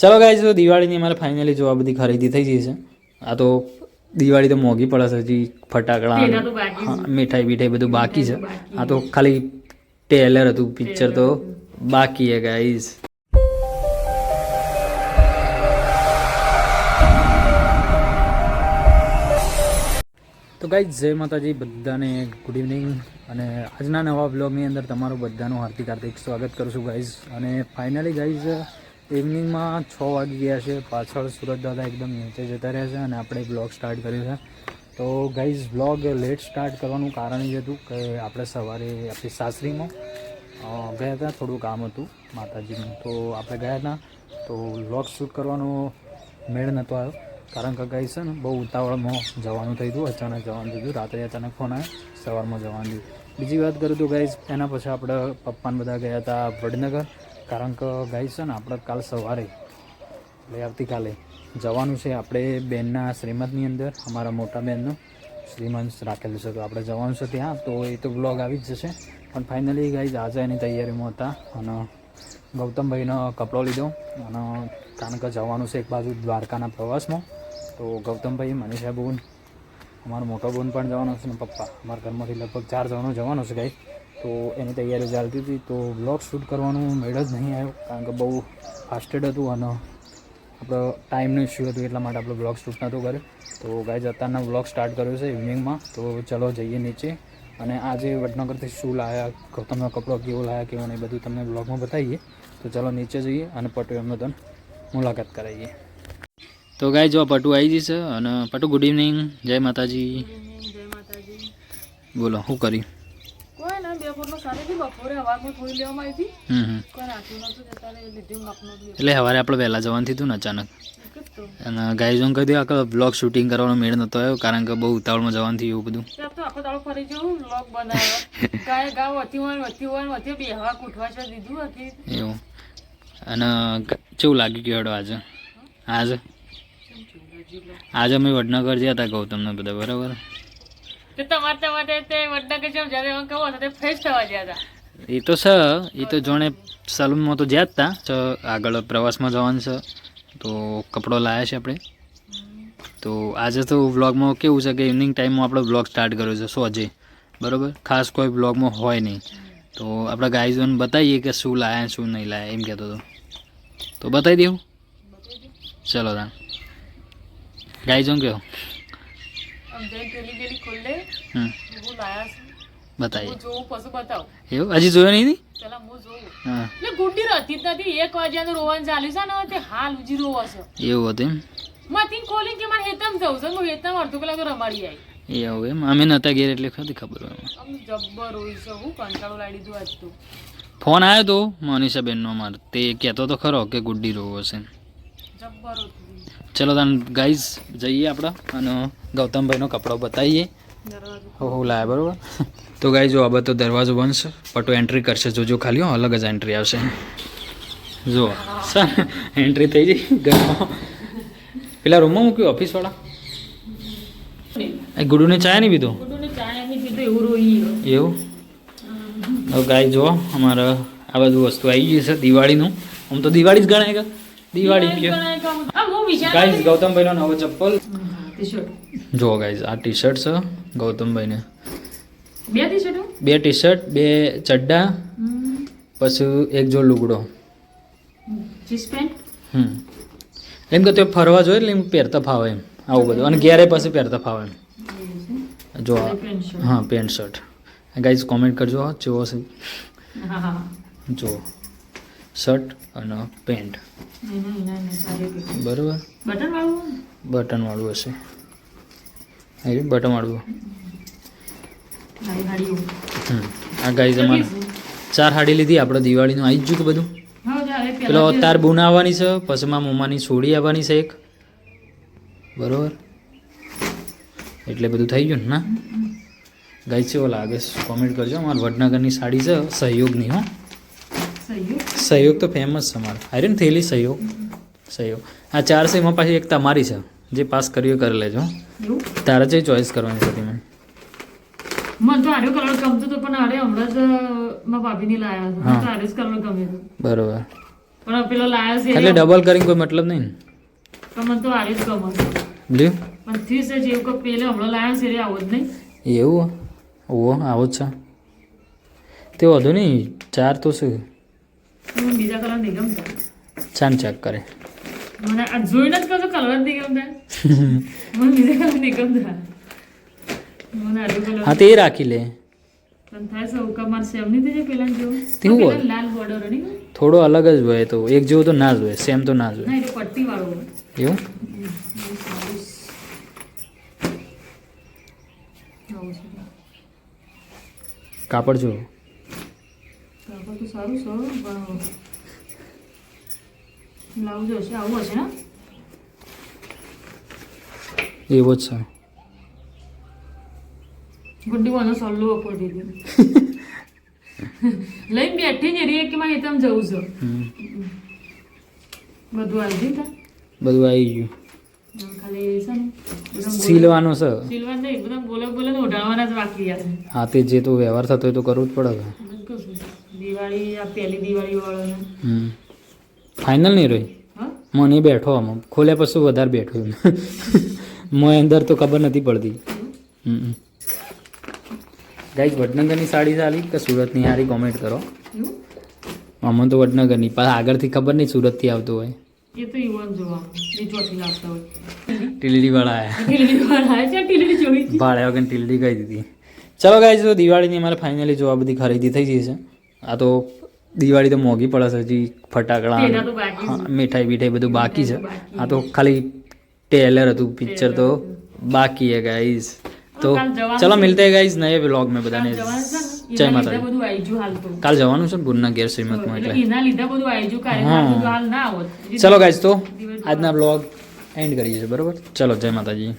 ચલો ગાઈઝ તો દિવાળીની અમારે ફાઇનલી જો આ બધી ખરીદી થઈ ગઈ છે. આ તો દિવાળી તો મોંઘી પડે છે હજી ફટાકડા મીઠાઈ બીઠાઈ બધું બાકી છે. આ તો ખાલી ટેલર હતું પિક્ચર તો બાકી હે ગાઈઝ તો ગાઈઝ જય માતાજી બધાને ગુડ ઇવનિંગ અને આજના નવા બ્લોગની અંદર તમારું બધાનું હાર્દિક હાર્દિક સ્વાગત કરું છું ગાઈઝ અને ફાઇનલી ગાઈઝ ઇવનિંગમાં છ વાગી ગયા છે. પાછળ સુરત દાદા એકદમ નીચે જતા રહ્યા છે અને આપણે બ્લોગ સ્ટાર્ટ કર્યો છે. તો ગાઈઝ બ્લોગ લેટ સ્ટાર્ટ કરવાનું કારણ એ હતું કે આપણે સવારે આપણી સાસરીમાં ગયા હતા. થોડું કામ હતું માતાજીનું. તો આપણે ગયા હતા. તો બ્લોગ શૂટ કરવાનો મેળ નહોતો આવ્યો. કારણ કે ગાઈ છે ને, બહુ ઉતાવળમાં જવાનું થયું હતું અચાનક જવાનું થયું રાત્રે અચાનક ફોન આવ્યો. સવારમાં જવાનું બીજી વાત કરું તો ગાઈઝ એના પછી આપણે પપ્પાને બધા ગયા હતા વડનગર. કારણ કે ગાઈઝ છે ને, આપણે કાલ સવારે, એટલે આવતીકાલે જવાનું છે આપણે બેનના શ્રીમદની અંદર, અમારા મોટા બહેનનું શ્રીમંત રાખેલું છે. તો આપણે જવાનું છે ત્યાં, તો એ તો બ્લોગ આવી જ જશે. પણ ફાઇનલી ગાઈઝ આજે એની તૈયારીમાં હતા અને ગૌતમભાઈનો કપડો લીધો અને કારણ કે જવાનું છે એક બાજુ દ્વારકાના પ્રવાસમાં, તો ગૌતમભાઈ, મનીષા બોન, અમારો મોટો બોન પણ જવાનો છે ને પપ્પા. અમારા ઘરમાંથી લગભગ ચાર જણો જવાનો છે ગાઈ તો એની તૈયારી ચાલતી હતી તો બ્લોગ શૂટ કરવાનું મેળ જ નહીં આવ્યો કારણ કે બહુ ફાસ્ટેડ હતું અને આપણો ટાઈમનો ઇસ્યુ હતું એટલા માટે આપણે બ્લોગ શૂટ નહોતું કર્યો. તો ગાય અત્યારના બ્લોગ સ્ટાર્ટ કર્યો છે ઇવનિંગમાં તો ચલો જઈએ નીચે. અને આજે વડનગરથી શું લાયા તમે કપડો કેવો લાયા કેવો નહીં બધું તમને બ્લોગમાં બતાવીએ. તો ચલો નીચે જઈએ અને પટુ એમને તમને મુલાકાત કરાવીએ. તો ગાય જો પટુ આવી જશે અને પટુ ગુડ ઇવનિંગ જય માતાજી. જય માતાજી. બોલો શું કર્યું? એટલે સવારે આપણે વહેલા જવાનું થયું ને અચાનક. અને ગાય જોન કહી દઉં કે બ્લોગ શૂટિંગ કરવાનો મેળ નહોતો આવ્યો કારણ કે બહુ ઉતાવળમાં જવાનું થયું એવું બધું. આખો હતી હતી એવું. અને કેવું લાગ્યું કે હેડો આજે? આજે આજે અમે વડનગર ગયા હતા ગૌતમને બધા બરાબર? તો તમારે તમારે તે વડનગર જેમ જ્યારે એમ કહો તો તે ફ્રેશ થવા ગયા હતા. એ તો છે એ તો જોણે સલૂનમાં તો જ્યાં હતા તો. આગળ પ્રવાસમાં જવાનું છે. તો કપડો લાવ્યા છે આપણે. તો આજે તો વ્લોગમાં કેવું છે કે ઇવનિંગ ટાઈમમાં આપણે વ્લોગ સ્ટાર્ટ કર્યો છે સોજે. બરાબર? ખાસ કોઈ વ્લોગમાં હોય નહીં. તો આપણે ગાઈઝોને બતાવીએ કે શું લાયા શું નહીં લાયા એમ કહેતો હતો. તો બતાવી દેવું? ચલો તાન ગાઈઝોન કહો. બતાવ. એવું? હજી જોયો નહીં ગુડ્ડી રહેતી જ નથી. એક વાગ્યાનું રોવાનું ચાલ્યું છે ને તે હાલ ઉજી રોવા છે. એવું હતું એમ? માંથી ખોલી કે મારે હેતમ જવું છે. હું હેતમ અડધો કલાક તો રમાડી આવી એવું એમ? અમે નહોતા ઘેર એટલે ખરી ખબર હોય જબ્બર હોય છે. હું કંટાળો લાવી દીધું આજ તો. ફોન આવ્યો તો મનીષાબેનનો અમારે. તે કહેતો તો ખરો કે ગુડ્ડી રોવો છે જબ્બર ચલો તાન ગાઈઝ જઈએ આપણે. અને ગૌતમભાઈનો કપડો બતાવીએ. હો હો લાયા બરોબર. તો ગાઈ જો હવે તો દરવાજો છે. પટો એન્ટ્રી કરશે. જોજો ખાલી હો અલગ જ એન્ટ્રી આવશે. જો સર એન્ટ્રી થઈ ગઈ ઘરમાં. પેલા રૂમમાં મૂક્યું ઓફિસવાળા એ ગુડુને ચાય નહીં પીધો? એવું હવે ગાય જો અમારે આ બધું વસ્તુ આવી ગઈ છે દિવાળીનું. આમ તો દિવાળી જ ગણાય દિવાળી ગાઈઝ ગૌતમભાઈનો નવો ચપ્પલ. જો ગાઈઝ આ ટી શર્ટ છે ગૌતમભાઈને. બે ટી શર્ટ બે ટી શર્ટ બે ચડ્ડા પછી એક જો લુગડો. જીન્સ પેન્ટ હમ. એમ કે તે ફરવા જોઈએ એટલે એમ પહેરતા ફાવે એમ આવું બધું. અને ઘેરે પછી પહેરતા ફાવે એમ. જો હા પેન્ટ શર્ટ ગાઈઝ કોમેન્ટ કરજો જેવો છે જો શર્ટ અને પેન્ટ બરાબર? બટન વાળું હશે. હા ಬಟ હમ. આ ગાઈ અમારે ચાર હાડી લીધી. આપણે દિવાળીનું આવી જ કે બધું? પેલો તાર બુન આવવાની છે પછી મારા મમ્માની સોડી આવવાની છે એક. બરોબર? એટલે બધું થઈ ગયું ને ના? ગાઈ છે લાગે? આગળ કોમેન્ટ કરજો. અમારે વડનગરની સાડી છે સહયોગની હો. સહયોગ? સહયોગ તો ફેમસ છે અમારે. આયરન થયેલી સહયોગ? સહયોગ. આ ચાર છે એમાં પાછી એક તમારી છે. જે પાસ કર્યું કરી લેજો. તારે જે ચોઈસ કરવાની છે તમે. મને તો આર્યો કલર ગમતો હતો પણ આરે હમણાં જ મારા ભાભીની લાયા હતા. તો આર્યો જ કલર ગમે બરોબર. પણ પેલો લાયા છે એટલે ડબલ કરીને કોઈ મતલબ નહીં તો મને તો આરે જ ગમે લ્યો. પણ થી છે જેવું કે પેલે હમણાં લાયા છે રે આવો જ નહીં. એવું? ઓહો આવો જ છે. તે વધુ નહીં ચાર તો શું? બીજા કલર નહીં ગમતા. ચાન ચેક કરે. મને આ જોઈને જ કહું કલર નહીં ગમતા. મને બીજા કલર નહીં ગમતા. મને આડું કલર હા તે રાખી લે. પણ થાય છે ઉકા માર સેમ નહીં થઈ જાય પેલા જો તેવું હોય. લાલ બોર્ડર નહીં થોડો અલગ જ હોય તો. એક જેવું તો ના જ હોય સેમ તો ના જ હોય. ના એ પટ્ટી વાળો હોય. એવું? કાપડ જો કાપડ તો સારું છે પણ બ્લાઉઝ હશે આવું હશે ને એવો જ છે. ગુડ્ડી મને સલ્લો અપોર દીધું લઈને બેઠી જ રે કે મારે તમે જવું છે બધું આવી ગયું તા? બધું આવી ગયું. સિલવાનો ખાલી છે ને બધા બોલે- સીલવાનું નહીં બધા બોલે બોલે ને ઉડાડવાના જ બાકી યાર. હા તે જે તો વ્યવહાર થતો હોય તો કરવું જ પડે. દિવાળી આ પહેલી દિવાળી વાળો હમ. ફાઇનલ નહીં રહી હા મને બેઠો આમાં. ખોલ્યા પછી વધારે બેઠો એમ. મને અંદર તો ખબર નથી પડતી. ગાઈશ ગાઈઝ વડનગરની સાડી સારી કે સુરતની? સારી કોમેન્ટ કરો. અમને તો વડનગરની. પણ આગળથી ખબર નહીં સુરતથી આવતું હોય. એ તો યુવાન જોવાનું એ લાગતા હોય. ટીલડીવાળા આવ્યા ટીલડી વાળા આવે છે ટીલડી જોઈ ભાડે વગર ટીલડી કહી દીધી. ચલો ગાઈઝ તો દિવાળીની અમારે ફાઇનલી જો આ બધી ખરીદી થઈ ગઈ છે. આ તો દિવાળી તો મોંઘી પડે છે હજી ફટાકડા મીઠાઈ બીઠાઈ બધું બાકી છે. આ તો ખાલી ટેલર હતું પિક્ચર તો બાકી હે ગાઈઝ તો ચલો મિલતે ગાઈઝ નયે વ્લોગ મેં બધાને. જય માતા કાલ જવાનું છે ગુરના ગેર શ્રીમતમાં એટલે એના લીધા બધું ચલો ગાઈઝ તો આજના વ્લોગ એન્ડ કરીએ છીએ બરોબર? ચલો જય માતાજી.